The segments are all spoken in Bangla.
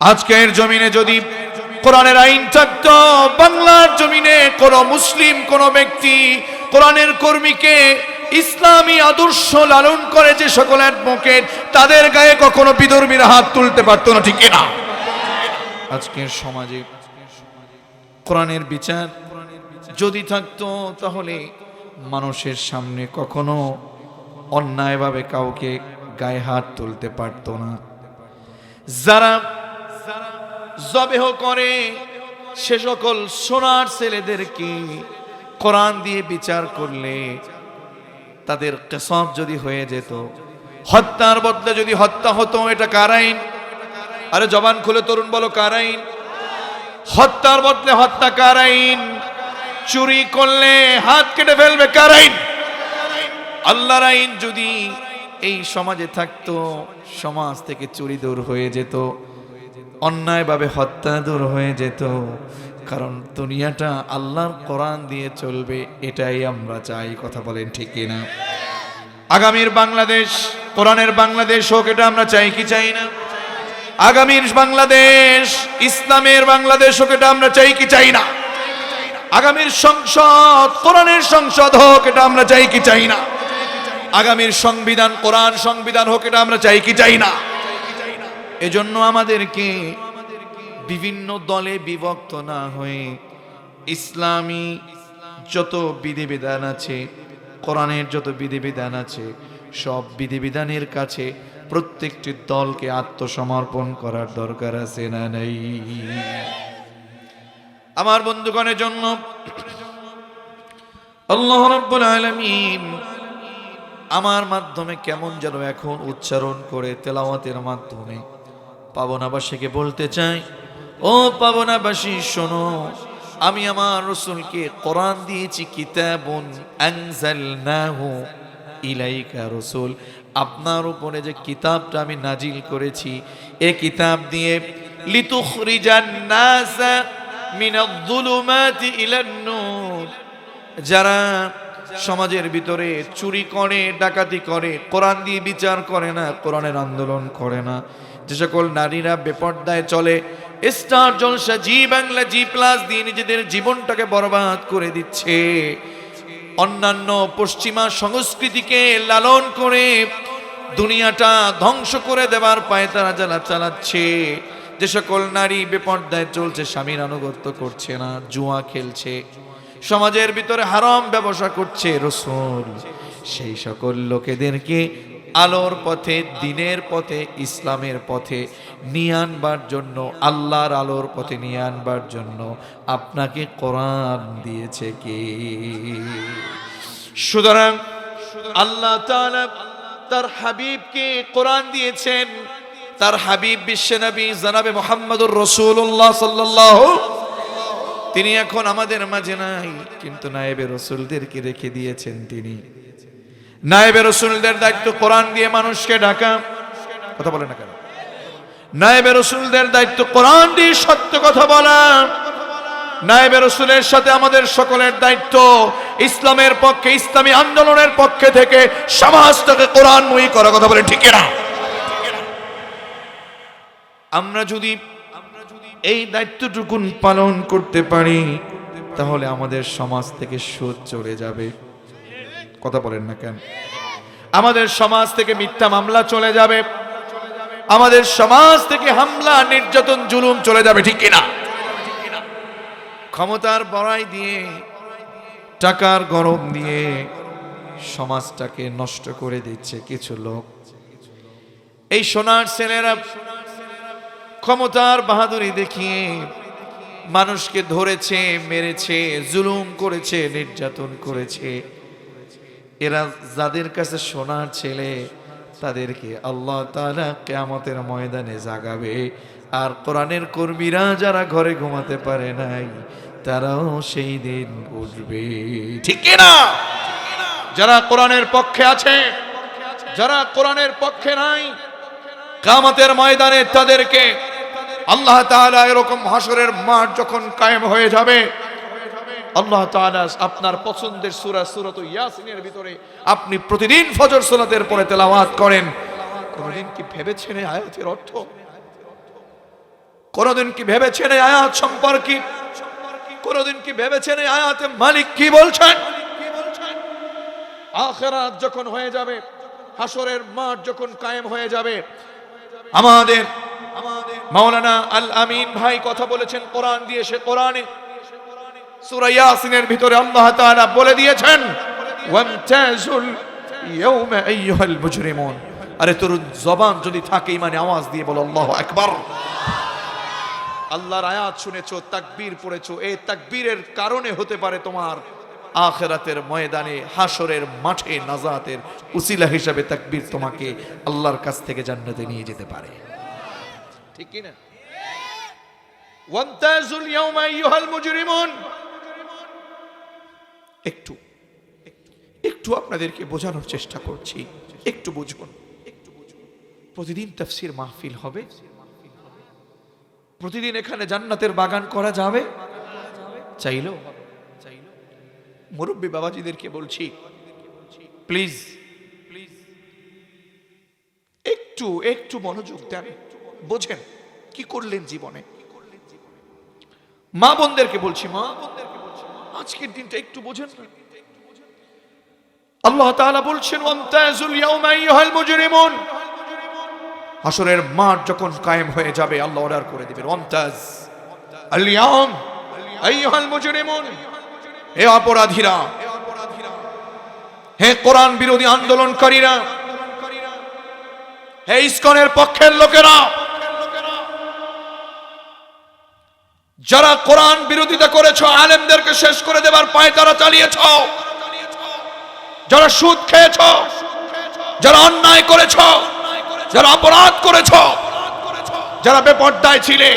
আজকের জমিনে যদি কোরআনের আইন থাকতো, বাংলার জমিনে কোন মুসলিম, কোন ব্যক্তি কোরআনের কর্মীকে ইসলামী আদর্শ লালন করে যে সকল অ্যাডভোকেট, তাদের গায়ে কখনো বিধর্মীরা হাত তুলতে পারতো না, ঠিক না আজকের সমাজে কোরআনের বিচার যদি থাকতো, তাহলে মানুষের সামনে কখনো অন্যায়ভাবে কাউকে গায়ে হাত তুলতে পারতো না। যারা জবেহ করে সে সকল সোনার ছেলেদেরকে কোরআন দিয়ে বিচার করলে তাদের কেসব যদি হয়ে যেত, হত্যার বদলে যদি হত্যা হতো, এটা কার আইন? আরে জবান খুলে তরুণ বলো, কার আইন? হত্যার বদলে হত্যা কার আইন? চুরি করলে হাত কেটে ফেলবে, কার আইন? আল্লাহর আইন যদি এই সমাজে থাকতো, সমাজ থেকে চুরি দূর হয়ে যেত। অন্যায়ভাবে হত্যা দূর হয়ে যেত। কারণ দুনিয়াটা আল্লাহর কোরআন দিয়ে চলবে, এটাই আমরা চাই, কথা বলেন ঠিক কিনা? আগামীর বাংলাদেশ, কোরআনের বাংলাদেশ হোক, এটা আমরা চাই কি চাই না? আগামীর বাংলাদেশ, ইসলামের বাংলাদেশ হোক, এটা আমরা চাই কি চাই না? আগামীর সংসদ, কোরআনের সংসদ হোক, এটা আমরা চাই কি চাই না? আগামীর সংবিধান, কোরআন সংবিধান হোক, এটা আমরা চাই কি চাই না? এজন্য আমাদেরকে বিভিন্ন দলে বিভক্ত না হয়ে ইসলামী যত বিধিবিধান আছে, কোরআনের যত বিধিবিধান আছে, সব বিধিবিধানের কাছে প্রত্যেকটি দলকে আত্মসমর্পণ করার দরকার আছে না নেই? আমার বন্ধুগণের জন্য আল্লাহ রাব্বুল আলামিন আমার মাধ্যমে কেমন যেন এখন উচ্চারণ করে তেলাওয়াতের মাধ্যমে পাবনাবাসীকে বলতে চাই, ও পাবনাবাসী, শোনো, আমি আমার রসুলকে কোরআন দিয়েছি, কিতাবুন ইলাইকা রসুল। আপনার উপরে যে কিতাবটা আমি নাজিল করেছি, এ কিতাব দিয়ে যারা সমাজের ভিতরে চুরি করে, ডাকাতি করে, কোরআন দিয়ে বিচার করে না, কোরআনের আন্দোলন করে না। যে সকল নারীরা বেপর্দায় চলে, star Jalsha Zee Bangla, Zee plus দিয়ে নিজেদের জীবনটাকে বরবাদ করে দিচ্ছে। অন্যান্য পশ্চিমা সংস্কৃতিকে লালন করে দুনিয়াটা ধ্বংস করে দেবার পায়ে তারা জ্বালা চালাচ্ছে। যে সকল নারী বেপর্দায় চলছে, স্বামীর আনুগত্য করছে না, জুয়া খেলছে, সমাজের ভিতরে হারাম ব্যবসা করছে। রসুল, সেই সকল লোকেদেরকে আলোর পথে, দিনের পথে, ইসলামের পথে নিয়ে আনবার জন্য, আল্লাহর আলোর পথে নিয়ে আনবার জন্য আপনাকে কোরআন দিয়েছে কে? সুতরাং আল্লাহ তার হাবিবকে কোরআন দিয়েছেন। তার হাবিব বিশ্বনবী জানাবে মোহাম্মদুর রসুল্লাহ সাল্লাল্লাহু তিনি এখন আমাদের মাঝে নাই, কিন্তু নায়েবে রসুলদেরকে রেখে দিয়েছেন তিনি। নায়েবে রসুলদের দায়িত্ব কোরআন দিয়ে মানুষকে ডাকা। কথা বলে না কেন? নায়েবে রসুলদের দায়িত্ব কোরআন দিয়ে সত্য কথা বলা। নায়েবে রসুলের সাথে আমাদের সকলের দায়িত্ব ইসলামের পক্ষে, ইসলামী আন্দোলনের পক্ষে থেকে সমাজটাকে কোরআনময়ী করা। কথা বলে ঠিক না আমরা যদি এই দায়িত্বটুকুন পালন করতে পারি, তাহলে আমাদের সমাজ থেকে সুদ চলে যাবে। কথা বলেন না কেন? আমাদের সমাজ থেকে মিথ্যা মামলা চলে যাবে। আমাদের সমাজ থেকে হামলা, নির্যাতন, জুলুম চলে যাবে, ঠিক কিনা? ক্ষমতার বড়াই দিয়ে, টাকার গরম দিয়ে সমাজটাকে নষ্ট করে দিচ্ছে কিছু লোক। এই সোনার ছেলেরা ক্ষমতার বাহাদুরি দেখিয়ে মানুষকে ধরেছে, মেরেছে, জুলুম করেছে, নির্যাতন করেছে। এরা যাদের কাছে সোনার ছেলে, তাদেরকে আল্লাহ তাআলা কেয়ামতের ময়দানে জাগাবে। আর কোরআনের কর্মীরা যারা ঘরে ঘুমাতে পারে নাই, তারাও সেই দিন উঠবে। ঠিক না? যারা কোরআনের পক্ষে আছে, যারা কোরআনের পক্ষে নাই কামতের ময়দানে তাদেরকে আল্লাহ তাআলা এরকম হাসরের মাঠ যখন কায়েম হয়ে যাবে আল্লাহ তাআলা আপনার পছন্দের সূরা সুরত ইয়াসিনের ভিতরে আপনি প্রতিদিন ফজর সালাতের পরে তেলাওয়াত করেন। কোনদিন কি ভেবেছেন আয়াতের অর্থ? কোনদিন কি ভেবেছেন আয়াত সম্পর্কে? কোনদিন কি ভেবেছেন এই আয়াতে মালিক কি বলছেন? আখেরাত যখন হয়ে যাবে হাসরের মাঠ যখন কায়েম হয়ে যাবে, আমাদের মাওলানা আল আমিন ভাই কথা বলেছেন কোরআন দিয়ে সে কোরআনে সূরা ইয়াসিনের ভিতরে আল্লাহ তাআলা বলে দিয়েছেন ওয়ামতাজুল ইয়াউমা আইয়ুহাল মুজরিমুন। আরে তোর জবান যদি থাকে ইমানে আওয়াজ দিয়ে বলো, আল্লাহু আকবার। আল্লাহর আয়াত শুনেছো, তাকবীর পড়েছো এই তাকবীরের কারণে হতে পারে তোমার আখেরাতের ময়দানে হাসরের মাঠে নাজাতের উসিলা হিসাবে তাকবীর তোমাকে আল্লাহর কাছ থেকে জান্নাতে নিয়ে যেতে পারে। ঠিক কি না? ওয়ান্তাজুল ইয়াউমা আইয়ুহাল মুজরিমুন। একটু একটু আপনাদেরকে বোঝানোর চেষ্টা করছি। একটু বুঝুন। প্রতিদিন তাফসীর মাহফিল হবে? প্রতিদিন এখানে জান্নাতের বাগান করা যাবে? চাইলেও মুরব্বী বাবাজিদেরকে বলছি, প্লিজ প্লিজ একটু একটু মনোযোগ দেন। বোঝেন, কি করলেন জীবনে? মা বোনদেরকে বলছি, মা বোনদেরকে আজকের দিনটা একটু বোঝেন। না আল্লাহ তাআলা বলছেন ওয়ামতাজুল ইয়াউমা আইয়ুহাল মুজরিমুন। হাসরের মাঠ যখন কায়েম হয়ে যাবে, আল্লাহ অর্ডার করে দিবেন, ওয়ামতাজ আল ইয়াউম আইয়ুহাল মুজরিমুন। হে অপরাধীরা, হে কোরআন বিরোধী আন্দোলনকারীরা, হে ইসকনের পক্ষের লোকেরা যারা কোরআন বিরোধিতা করেছ, আলেমদেরকে শেষ করে দেবার পায় তারা চালিয়েছ। যারা সুদ খেয়েছ, যারা অন্যায় করেছ, যারা অপরাধ করেছ, যারা বেপর্দায় ছিলে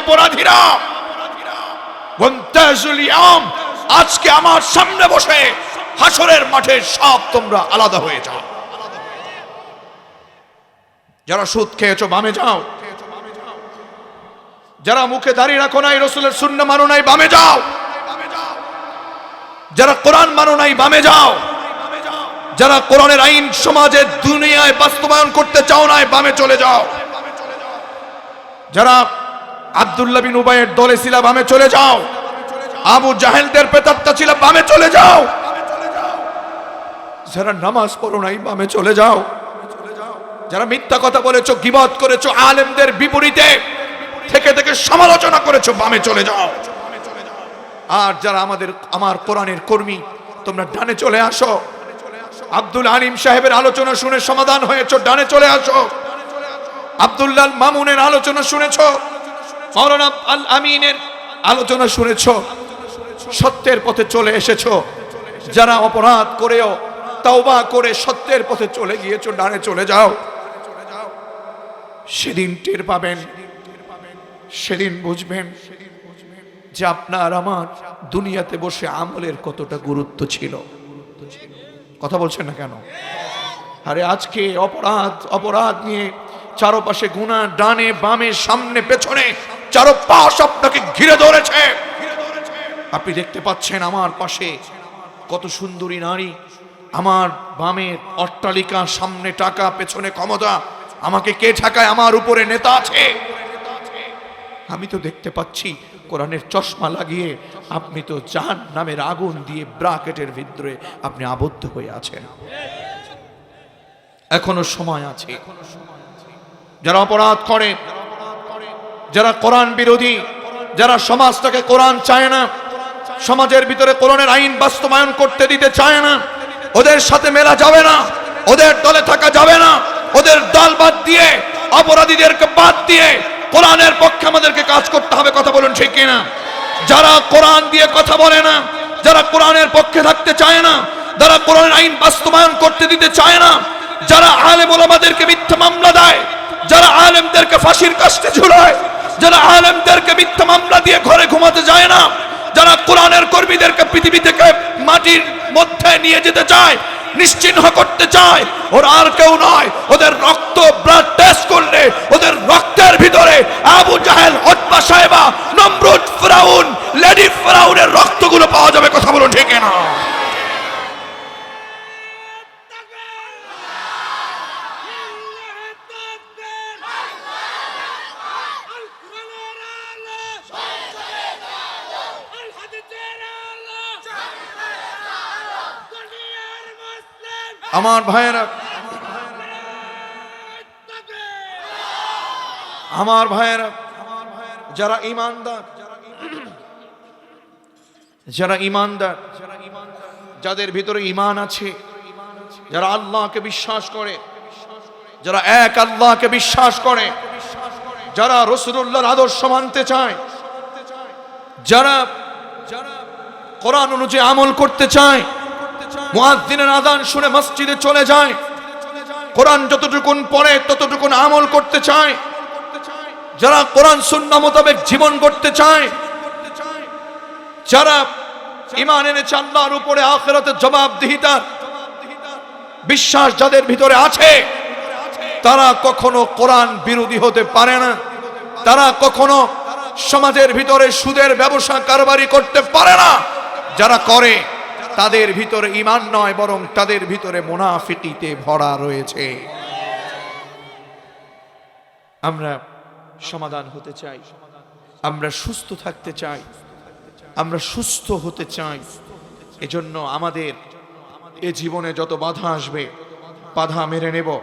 অপরাধীরা আজকে আমার সামনে বসে হাসরের মাঠে সব তোমরা আলাদা হয়ে যাও। যারা সুদ খেয়েছো, বামে যাও। যারা মুখে দাঁড়িয়ে রাখো নাই, রসুলের শূন্য মানো নাই, বামে যাও। যারা কোরআন মানো নাই, বামে যাও। যারা কোরআনের আইন সমাজে দুনিয়ায় বাস্তবায়ন করতে চাও নাই, বামে চলে যাও। যারা আব্দুল্লাহ বিন উবাইয়ের দলে ছিল, বামে চলে যাও। আবু জাহেলদের পেতাত্তা ছিল, বামে চলে যাও। যারা নামাজ পড়ো নাই, বামে চলে যাও। যারা মিথ্যা কথা বলেছ, গিবত করেছ, আলেমদের বিপরীতে থেকে থেকে সমালোচনা করেছ, বামে চলে যাও। আর যারা আমাদের, আমার কোরআনের কর্মী, তোমরা ডানে চলে আসো। আব্দুল আলিম সাহেবের আলোচনা শুনে সমাধান হয়েছো, ডানে চলে আসো। আব্দুল্লাহ মামুনের আলোচনা শুনেছো মৌলানা আল আমিনের আলোচনা শুনেছো, সত্যের পথে চলে এসেছ। যারা অপরাধ করেও তাওবা করে সত্যের পথে চলে গিয়েছো, ডানে চলে যাও। সেদিন টের পাবেন সেদিন বুঝবেন যে আপনার আমার দুনিয়াতে বসে আমলের কতটা গুরুত্ব ছিল। কথা বলছেন না কেন? আরে আজকে অপরাধ অপরাধ নিয়ে চারপাশে গুণা ডানে, বামে, সামনে, পেছনে চারপাশ আপনাকে ঘিরে ধরেছে। আপনি দেখতে পাচ্ছেন আমার পাশে কত সুন্দরী নারী, আমার বামে অট্টালিকা, সামনে টাকা, পেছনে ক্ষমতা। আমাকে কে ঠেকায়? আমার উপরে নেতা আছে। আমি তো দেখতে পাচ্ছি কোরআনের চশমা লাগিয়ে আপনি তো জাহান নামের আগুন দিয়ে ব্রাকেটের ভিতরে আপনি আবদ্ধ হয়ে আছেন। এখনও সময় আছে। যারা অপরাধ করে, যারা কোরআন বিরোধী, যারা সমাজটাকে কোরআন চায় না, সমাজের ভিতরে কোরআনের আইন বাস্তবায়ন করতে দিতে চায় না, ওদের সাথে মেলা যাবে না, ওদের দলে থাকা যাবে না, ওদের দল বাদ দিয়ে, অপরাধীদেরকে বাদ দিয়ে কোরআনের পক্ষে আমাদেরকে কাজ করতে হবে, কথা বলুন ঠিক কিনা? যারা কোরআন দিয়ে কথা বলে না, যারা কোরআনের পক্ষে থাকতে চায় না, যারা কোরআনের আইন বাস্তবায়ন করতে দিতে চায় না, যারা আলেম ওলামাদেরকে মিথ্যা মামলা দেয়, যারা আলেমদেরকে ফাঁসির কাস্টে ঝুলায়, যারা আলেমদেরকে মিথ্যা মামলা দিয়ে ঘরে ঘুমাতে যায় না, যারা কোরআনের কর্মীদেরকে পৃথিবী থেকে মাটির মধ্যে নিয়ে যেতে চায়, নিশ্চিহ্ন করতে চায়, ওরা আর কেউ নয়, ওদের রক্ত ব্লাড টেস্ট করলে ওদের আবু জাহেল হটবা সাহেবা, নম্রুদ ফ্রাউন, লেডি ফ্রাউনের রক্তগুলো পাওয়া যাবে, কথা বলুন ঠিক না আমার ভাইয়েরা আমার ভাইয়েরা, যারা ইমানদার যারা ইমানদার যাদের ভিতরে ইমান আছে, যারা আল্লাহকে বিশ্বাস করে, যারা এক আল্লাহকে বিশ্বাস করে, যারা রসুল্লাহর আদর্শ মানতে চায়, যারা যারা কোরআন অনুযায়ী আমল করতে চায়, মুয়াজ্জিনের আদান শুনে মসজিদে চলে যায়, কোরআন যতটুকুন পড়ে ততটুকুন আমল করতে চায় যারা কোরআন সুন্নাহ মোতাবেক জীবন করতে চায়, যারা ইমান এনেছে আল্লাহর উপরে, আখেরাতের জবাবদিহিতার বিশ্বাস যাদের ভিতরে আছে, তারা কখনো কোরআন বিরোধী হতে পারে না। তারা কখনো সমাজের ভিতরে সুদের ব্যবসা কারবারি করতে পারে না। যারা করে, তাদের ভিতরে ইমান নয়, বরং তাদের ভিতরে মোনাফিকিতে ভরা রয়েছে। আমরা সমাধান হতে চাই। আমরা সুস্থ থাকতে চাই। আমরা সুস্থ হতে চাই। এজন্য আমাদের এ জীবনে যত বাধা আসবে, বাধা মেনে নেব।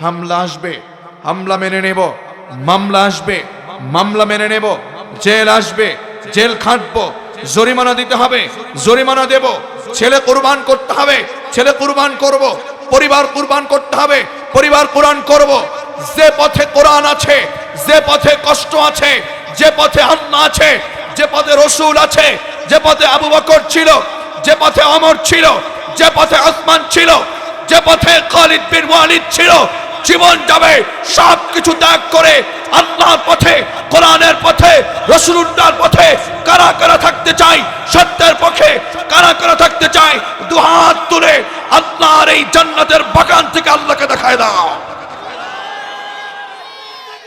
হামলা আসবে, হামলা মেনে নেব। মামলা আসবে, মামলা মেনে নেব। জেল আসবে, জেল খাটবো। জরিমানা দিতে হবে, জরিমানা দেব। ছেলে কুরবান করতে হবে, ছেলে কুরবান করব। পরিবার কুরবান করতে হবে, পরিবার কুরবান করব। যে পথে কোরআন আছে যে পথে কষ্ট আছে, যে পথে আল্লাহ আছে, যে পথে রসুল আছে, যে পথে আবু বকর ছিল, যে পথে অমর ছিল, যে পথে আসমান ছিল, যে পথে খালিদ বিন ওয়ালিদ ছিল, জীবন যাবে সব কিছু ত্যাগ করে আল্লাহর পথে, কোরআনের পথে, রসুলুল্লাহর পথে কারা কারা থাকতে চাই সত্যের পক্ষে কারা কারা থাকতে চাই দুহাত তুলে আল্লাহর এই জান্নাতের বাগান থেকে আল্লাহ